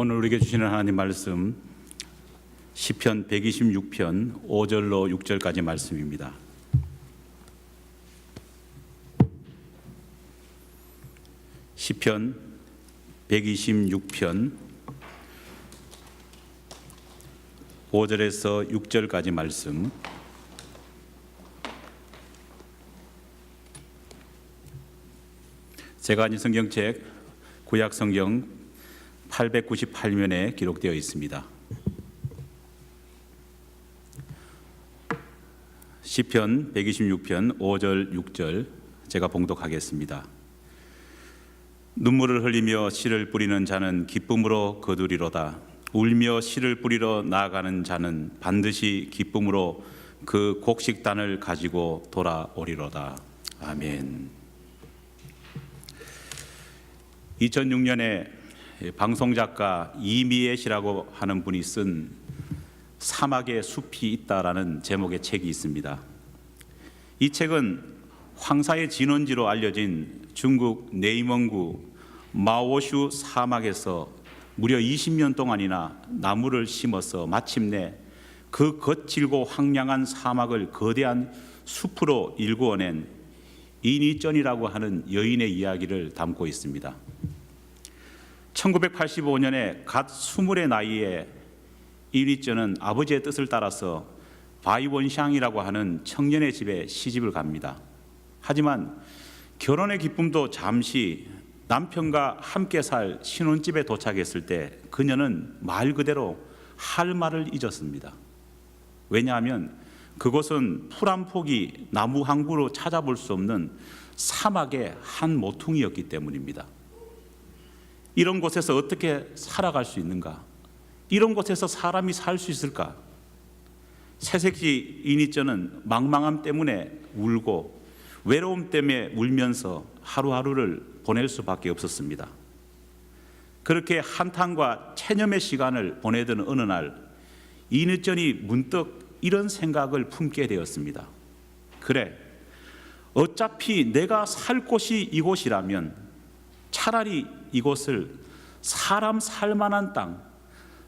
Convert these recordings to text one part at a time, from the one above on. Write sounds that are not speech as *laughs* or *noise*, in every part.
오늘 우리에게 주시는 하나님 말씀 시편 126편 5절로 6절까지 말씀입니다. 시편 126편 5절에서 6절까지 말씀 제가 가진 성경책 구약 성경 898면에 기록되어 있습니다. 시편 126편 5절 6절 제가 봉독하겠습니다. 눈물을 흘리며 씨를 뿌리는 자는 기쁨으로 거두리로다. 울며 씨를 뿌리러 나아가는 자는 반드시 기쁨으로 그 곡식단을 가지고 돌아오리로다. 아멘. 2006년에 방송 작가 이미애 씨라고 하는 분이 쓴 사막의 숲이 있다라는 제목의 책이 있습니다. 이 책은 황사의 진원지로 알려진 중국 네이멍구 마오슈 사막에서 무려 20년 동안이나 나무를 심어서 마침내 그 거칠고 황량한 사막을 거대한 숲으로 일구어낸 이니전이라고 하는 여인의 이야기를 담고 있습니다. 1985년에 갓 스물의 나이에 이니전은 아버지의 뜻을 따라서 바이원샹이라고 하는 청년의 집에 시집을 갑니다. 하지만 결혼의 기쁨도 잠시 남편과 함께 살 신혼집에 도착했을 때 그녀는 말 그대로 할 말을 잊었습니다. 왜냐하면 그곳은 풀 한 폭이 나무 한 그루 찾아볼 수 없는 사막의 한 모퉁이였기 때문입니다. 이런 곳에서 어떻게 살아갈 수 있는가? 이런 곳에서 사람이 살 수 있을까? 새색시 이니저는 망망함 때문에 울고 외로움 때문에 울면서 하루하루를 보낼 수밖에 없었습니다. 그렇게 한탄과 체념의 시간을 보내던 어느 날 이니전이 문득 이런 생각을 품게 되었습니다. 그래, 어차피 내가 살 곳이 이곳이라면 차라리 이곳을 사람 살 만한 땅,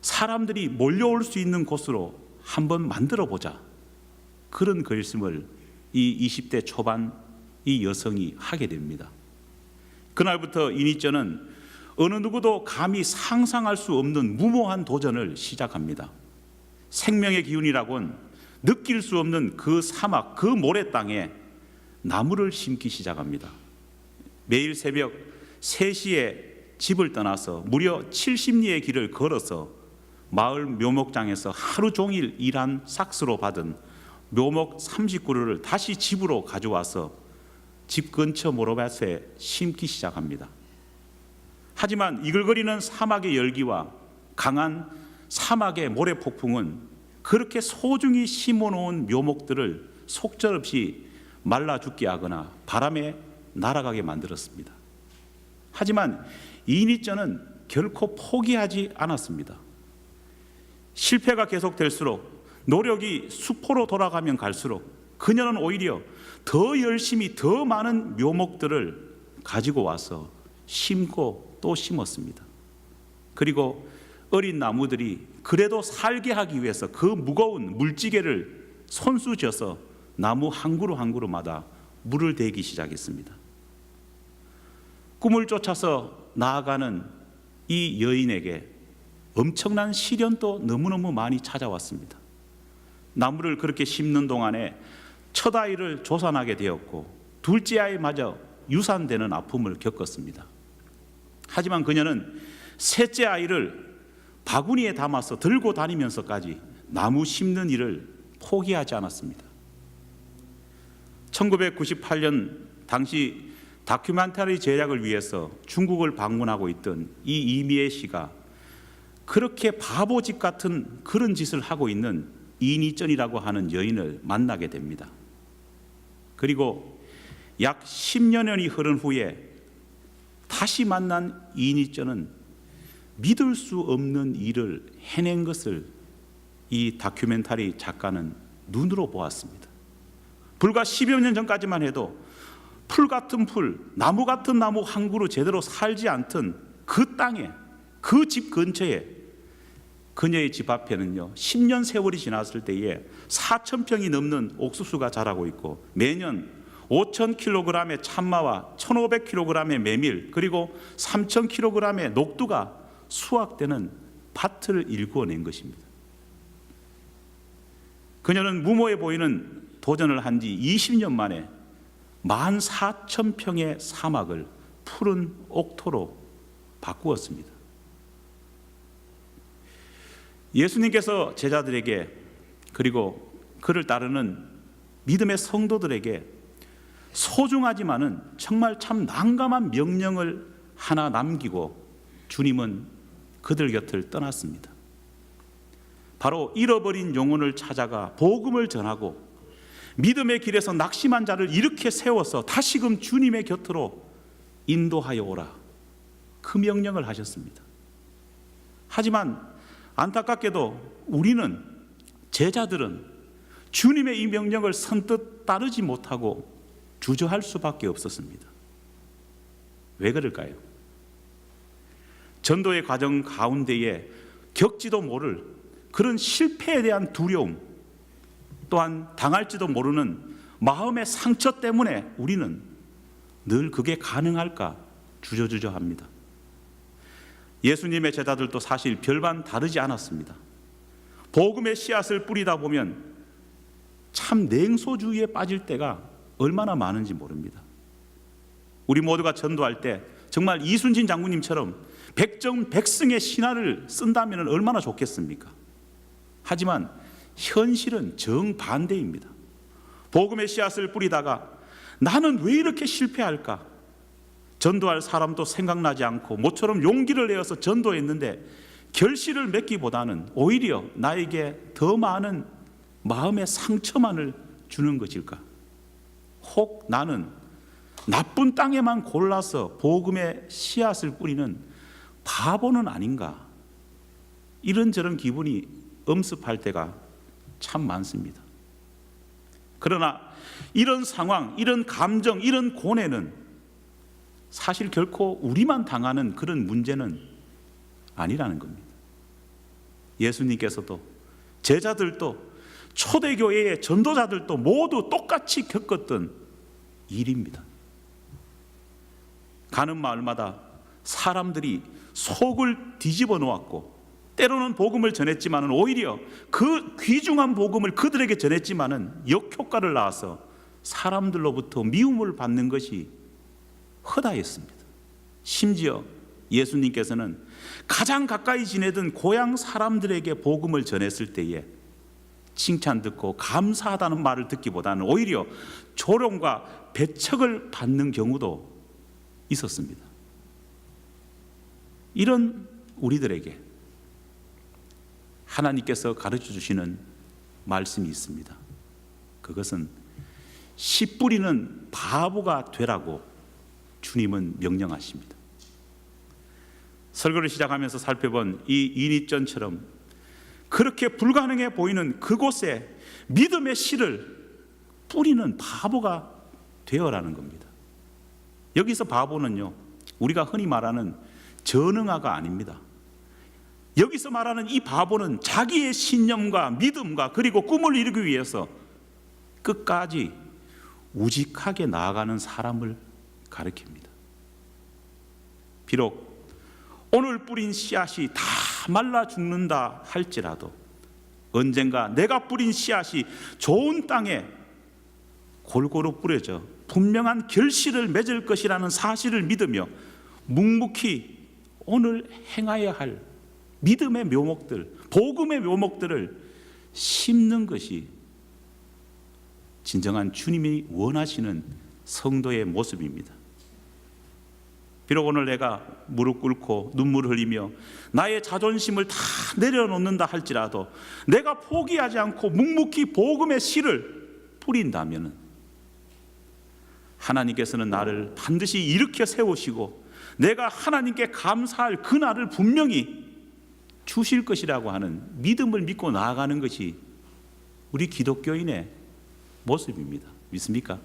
사람들이 몰려올 수 있는 곳으로 한번 만들어 보자. 그런 결심을 이 20대 초반 이 여성이 하게 됩니다. 그날부터 이니저는 어느 누구도 감히 상상할 수 없는 무모한 도전을 시작합니다. 생명의 기운이라곤 느낄 수 없는 그 사막, 그 모래 땅에 나무를 심기 시작합니다. 매일 새벽 3시에 집을 떠나서 무려 70리의 길을 걸어서 마을 묘목장에서 하루 종일 일한 삭스로 받은 묘목 30그루를 다시 집으로 가져와서 집 근처 모로밭에 심기 시작합니다. 하지만 이글거리는 사막의 열기와 강한 사막의 모래 폭풍은 그렇게 소중히 심어 놓은 묘목들을 속절없이 말라 죽게 하거나 바람에 날아가게 만들었습니다. 하지만 이니저는 결코 포기하지 않았습니다. 실패가 계속될수록 노력이 수포로 돌아가면 갈수록 그녀는 오히려 더 열심히 더 많은 묘목들을 가지고 와서 심고 또 심었습니다. 그리고 어린 나무들이 그래도 살게 하기 위해서 그 무거운 물지개를 손수 져서 나무 한 그루 한 그루마다 물을 대기 시작했습니다. 꿈을 쫓아서 나아가는 이 여인에게 엄청난 시련도 너무너무 많이 찾아왔습니다. 나무를 그렇게 심는 동안에 첫 아이를 조산하게 되었고 둘째 아이마저 유산되는 아픔을 겪었습니다. 하지만 그녀는 셋째 아이를 바구니에 담아서 들고 다니면서까지 나무 심는 일을 포기하지 않았습니다. 1998년 당시 다큐멘터리 제작을 위해서 중국을 방문하고 있던 이 이미애 씨가 그렇게 바보짓 같은 그런 짓을 하고 있는 이니전이라고 하는 여인을 만나게 됩니다. 그리고 약 10년이 흐른 후에 다시 만난 이니전은 믿을 수 없는 일을 해낸 것을 이 다큐멘터리 작가는 눈으로 보았습니다. 불과 10여 년 전까지만 해도 풀 같은 풀, 나무 같은 나무 한 그루 제대로 살지 않던 그 땅에 그 집 근처에 그녀의 집 앞에는요 10년 세월이 지났을 때에 4천 평이 넘는 옥수수가 자라고 있고 매년 5천 킬로그램의 참마와 1,500킬로그램의 메밀 그리고 3천 킬로그램의 녹두가 수확되는 밭을 일구어낸 것입니다. 그녀는 무모해 보이는 도전을 한 지 20년 만에 14,000평의 사막을 푸른 옥토로 바꾸었습니다. 예수님께서 제자들에게 그리고 그를 따르는 믿음의 성도들에게 소중하지만은 정말 참 난감한 명령을 하나 남기고 주님은 그들 곁을 떠났습니다. 바로 잃어버린 영혼을 찾아가 복음을 전하고 믿음의 길에서 낙심한 자를 이렇게 세워서 다시금 주님의 곁으로 인도하여 오라. 그 명령을 하셨습니다. 하지만 안타깝게도 우리는 제자들은 주님의 이 명령을 선뜻 따르지 못하고 주저할 수밖에 없었습니다. 왜 그럴까요? 전도의 과정 가운데에 겪지도 모를 그런 실패에 대한 두려움 또한 당할지도 모르는 마음의 상처 때문에 우리는 늘 그게 가능할까 주저주저 합니다. 예수님의 제자들도 사실 별반 다르지 않았습니다. 복음의 씨앗을 뿌리다 보면 참 냉소주의에 빠질 때가 얼마나 많은지 모릅니다. 우리 모두가 전도할 때 정말 이순신 장군님처럼 백정 백승의 신화를 쓴다면 얼마나 좋겠습니까? 하지만 현실은 정반대입니다. 복음의 씨앗을 뿌리다가 나는 왜 이렇게 실패할까? 전도할 사람도 생각나지 않고 모처럼 용기를 내어서 전도했는데 결실을 맺기보다는 오히려 나에게 더 많은 마음의 상처만을 주는 것일까? 혹 나는 나쁜 땅에만 골라서 복음의 씨앗을 뿌리는 바보는 아닌가? 이런저런 기분이 엄습할 때가 참 많습니다. 그러나 이런 상황, 이런 감정, 이런 고뇌는 사실 결코 우리만 당하는 그런 문제는 아니라는 겁니다. 예수님께서도 제자들도 초대교회의 전도자들도 모두 똑같이 겪었던 일입니다. 가는 마을마다 사람들이 속을 뒤집어 놓았고 때로는 복음을 전했지만은 오히려 그 귀중한 복음을 그들에게 전했지만은 역효과를 낳아서 사람들로부터 미움을 받는 것이 허다했습니다. 심지어 예수님께서는 가장 가까이 지내던 고향 사람들에게 복음을 전했을 때에 칭찬 듣고 감사하다는 말을 듣기보다는 오히려 조롱과 배척을 받는 경우도 있었습니다. 이런 우리들에게 하나님께서 가르쳐 주시는 말씀이 있습니다. 그것은 씨 뿌리는 바보가 되라고 주님은 명령하십니다. 설교를 시작하면서 살펴본 이 이니전처럼 그렇게 불가능해 보이는 그곳에 믿음의 씨를 뿌리는 바보가 되어라는 겁니다. 여기서 바보는요, 우리가 흔히 말하는 전응아가 아닙니다. 여기서 말하는 이 바보는 자기의 신념과 믿음과 그리고 꿈을 이루기 위해서 끝까지 우직하게 나아가는 사람을 가리킵니다. 비록 오늘 뿌린 씨앗이 다 말라 죽는다 할지라도 언젠가 내가 뿌린 씨앗이 좋은 땅에 골고루 뿌려져 분명한 결실을 맺을 것이라는 사실을 믿으며 묵묵히 오늘 행하여야 할 믿음의 묘목들, 복음의 묘목들을 심는 것이 진정한 주님이 원하시는 성도의 모습입니다. 비록 오늘 내가 무릎 꿇고 눈물 흘리며 나의 자존심을 다 내려놓는다 할지라도 내가 포기하지 않고 묵묵히 복음의 씨를 뿌린다면 하나님께서는 나를 반드시 일으켜 세우시고 내가 하나님께 감사할 그날을 분명히 주실 것이라고 하는 믿음을 믿고 나아가는 것이 우리 기독교인의 모습입니다. 믿습니까?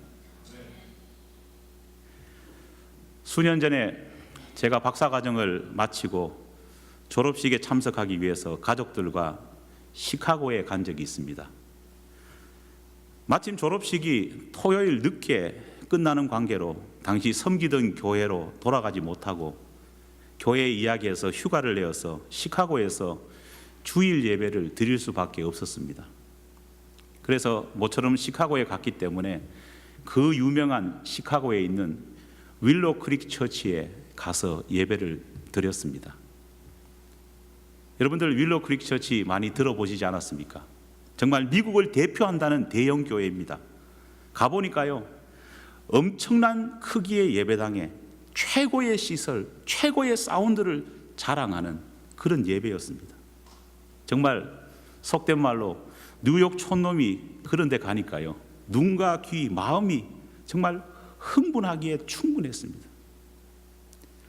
수년 전에 제가 박사 과정을 마치고 졸업식에 참석하기 위해서 가족들과 시카고에 간 적이 있습니다. 마침 졸업식이 토요일 늦게 끝나는 관계로 당시 섬기던 교회로 돌아가지 못하고 교회 이야기에서 휴가를 내어서 시카고에서 주일 예배를 드릴 수밖에 없었습니다. 그래서 모처럼 시카고에 갔기 때문에 그 유명한 시카고에 있는 윌로 크릭 처치에 가서 예배를 드렸습니다. 여러분들 윌로 크릭 처치 많이 들어보시지 않았습니까? 정말 미국을 대표한다는 대형 교회입니다. 가보니까요, 엄청난 크기의 예배당에 최고의 시설, 최고의 사운드를 자랑하는 그런 예배였습니다. 정말 속된 말로 뉴욕 촌놈이 그런 데 가니까요. 눈과 귀, 마음이 정말 흥분하기에 충분했습니다.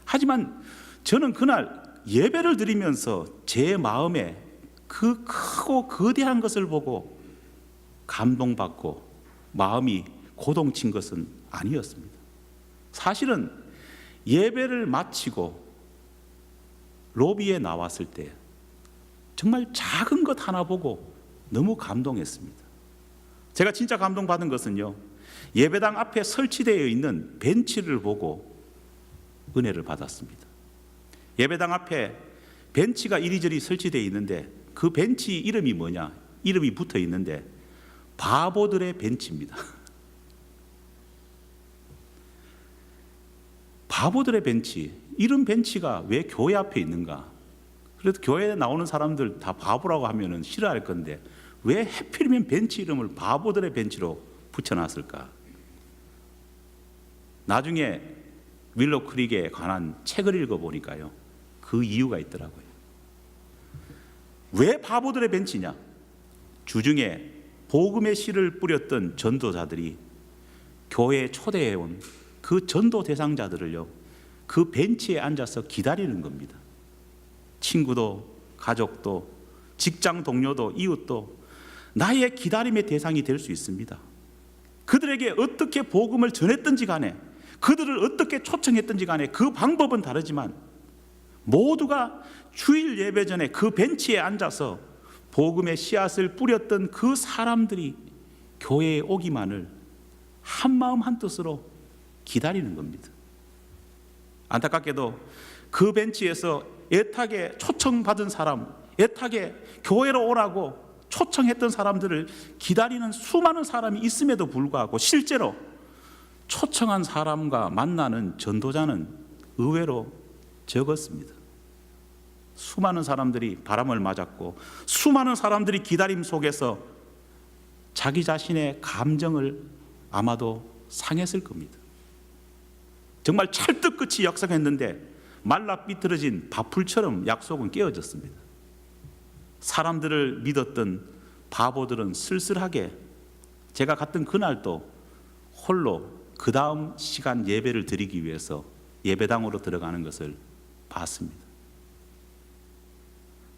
하지만 저는 그날 예배를 드리면서 제 마음에 그 크고 거대한 것을 보고 감동받고 마음이 고동친 것은 아니었습니다. 사실은 예배를 마치고 로비에 나왔을 때 정말 작은 것 하나 보고 너무 감동했습니다. 제가 진짜 감동받은 것은요. 예배당 앞에 설치되어 있는 벤치를 보고 은혜를 받았습니다. 예배당 앞에 벤치가 이리저리 설치되어 있는데 그 벤치 이름이 뭐냐? 이름이 붙어 있는데 바보들의 벤치입니다. *laughs* 바보들의 벤치. 이런 벤치가 왜 교회 앞에 있는가? 그래도 교회에 나오는 사람들 다 바보라고 하면은 싫어할 건데 왜 해필이면 벤치 이름을 바보들의 벤치로 붙여놨을까? 나중에 윌로 크릭에 관한 책을 읽어보니까요. 그 이유가 있더라고요. 왜 바보들의 벤치냐? 주중에 복음의 씨를 뿌렸던 전도자들이 교회에 초대해온 그 전도 대상자들을요, 그 벤치에 앉아서 기다리는 겁니다. 친구도, 가족도, 직장 동료도, 이웃도 나의 기다림의 대상이 될 수 있습니다. 그들에게 어떻게 복음을 전했든지 간에, 그들을 어떻게 초청했든지 간에 그 방법은 다르지만 모두가 주일 예배 전에 그 벤치에 앉아서 복음의 씨앗을 뿌렸던 그 사람들이 교회에 오기만을 한 마음 한 뜻으로 기다리는 겁니다. 안타깝게도 그 벤치에서 애타게 초청받은 사람, 애타게 교회로 오라고 초청했던 사람들을 기다리는 수많은 사람이 있음에도 불구하고 실제로 초청한 사람과 만나는 전도자는 의외로 적었습니다. 수많은 사람들이 바람을 맞았고 수많은 사람들이 기다림 속에서 자기 자신의 감정을 아마도 상했을 겁니다. 정말 찰떡같이 약속했는데 말라 삐뚤어진 밥풀처럼 약속은 깨어졌습니다. 사람들을 믿었던 바보들은 쓸쓸하게 제가 갔던 그날도 홀로 그 다음 시간 예배를 드리기 위해서 예배당으로 들어가는 것을 봤습니다.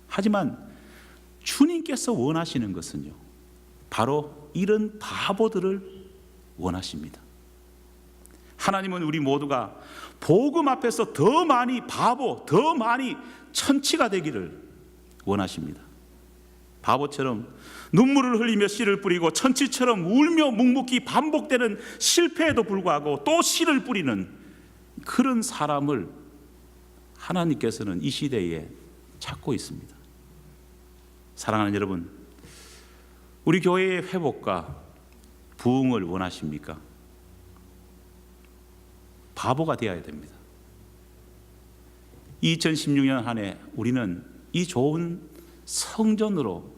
하지만 주님께서 원하시는 것은요, 바로 이런 바보들을 원하십니다. 하나님은 우리 모두가 복음 앞에서 더 많이 바보, 더 많이 천치가 되기를 원하십니다. 바보처럼 눈물을 흘리며 씨를 뿌리고 천치처럼 울며 묵묵히 반복되는 실패에도 불구하고 또 씨를 뿌리는 그런 사람을 하나님께서는 이 시대에 찾고 있습니다. 사랑하는 여러분, 우리 교회의 회복과 부흥을 원하십니까? 바보가 되어야 됩니다. 2016년 한 해 우리는 이 좋은 성전으로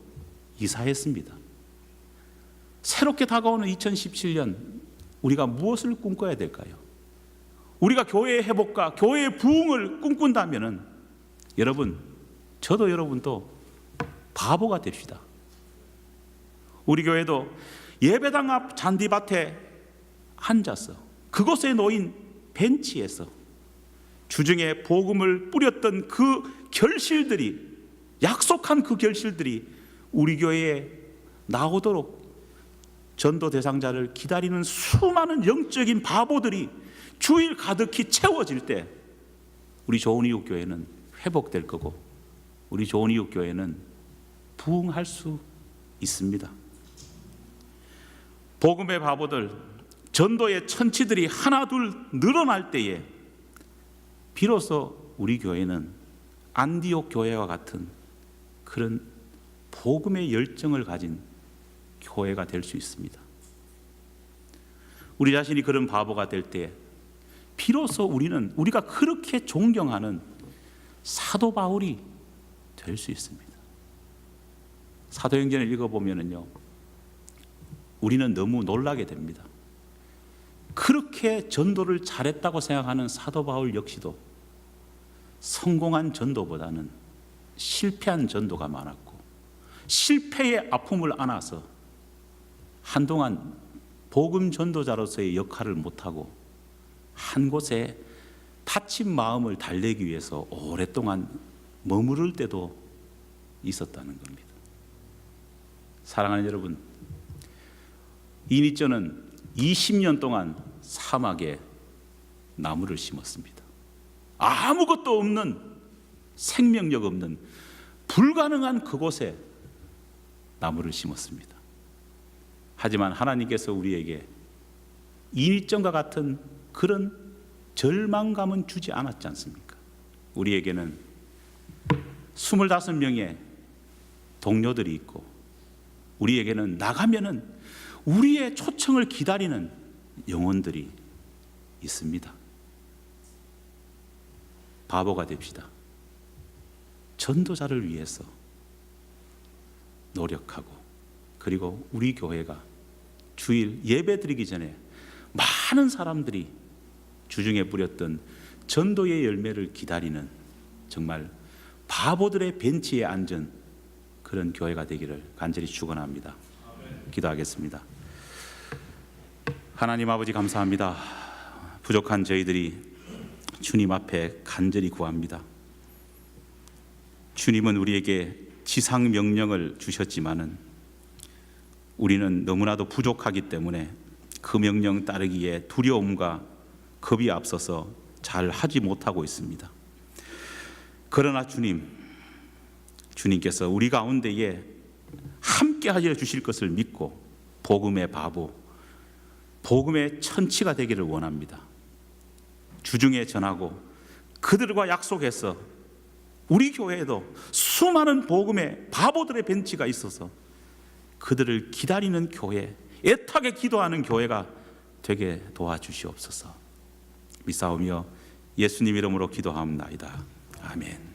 이사했습니다. 새롭게 다가오는 2017년 우리가 무엇을 꿈꿔야 될까요? 우리가 교회의 회복과 교회의 부흥을 꿈꾼다면은 여러분, 저도 여러분도 바보가 됩시다. 우리 교회도 예배당 앞 잔디밭에 앉아서 그곳에 놓인 벤치에서 주중에 복음을 뿌렸던 그 결실들이 약속한 그 결실들이 우리 교회에 나오도록 전도 대상자를 기다리는 수많은 영적인 바보들이 주일 가득히 채워질 때 우리 좋은 이웃 교회는 회복될 거고 우리 좋은 이웃 교회는 부흥할 수 있습니다. 복음의 바보들, 전도의 천치들이 하나둘 늘어날 때에 비로소 우리 교회는 안디옥 교회와 같은 그런 복음의 열정을 가진 교회가 될 수 있습니다. 우리 자신이 그런 바보가 될 때 비로소 우리는 우리가 그렇게 존경하는 사도 바울이 될 수 있습니다. 사도행전을 읽어보면은요, 우리는 너무 놀라게 됩니다. 그렇게 전도를 잘했다고 생각하는 사도 바울 역시도 성공한 전도보다는 실패한 전도가 많았고 실패의 아픔을 안아서 한동안 복음 전도자로서의 역할을 못하고 한 곳에 다친 마음을 달래기 위해서 오랫동안 머무를 때도 있었다는 겁니다. 사랑하는 여러분, 이니저는 20년 동안 사막에 나무를 심었습니다. 아무것도 없는 생명력 없는 불가능한 그곳에 나무를 심었습니다. 하지만 하나님께서 우리에게 이니점과 같은 그런 절망감은 주지 않았지 않습니까? 우리에게는 25명의 동료들이 있고 우리에게는 나가면은 우리의 초청을 기다리는 영혼들이 있습니다. 바보가 됩시다. 전도자를 위해서 노력하고 그리고 우리 교회가 주일 예배 드리기 전에 많은 사람들이 주중에 뿌렸던 전도의 열매를 기다리는 정말 바보들의 벤치에 앉은 그런 교회가 되기를 간절히 축원합니다. 기도하겠습니다. 하나님 아버지 감사합니다. 부족한 저희들이 주님 앞에 간절히 구합니다. 주님은 우리에게 지상 명령을 주셨지만은 우리는 너무나도 부족하기 때문에 그 명령 따르기에 두려움과 겁이 앞서서 잘 하지 못하고 있습니다. 그러나 주님, 주님께서 우리 가운데에 함께 하여 주실 것을 믿고 복음의 바보, 복음의 천치가 되기를 원합니다. 주중에 전하고 그들과 약속해서 우리 교회에도 수많은 복음의 바보들의 벤치가 있어서 그들을 기다리는 교회, 애타게 기도하는 교회가 되게 도와주시옵소서. 미사오며 예수님 이름으로 기도하옵나이다. 아멘.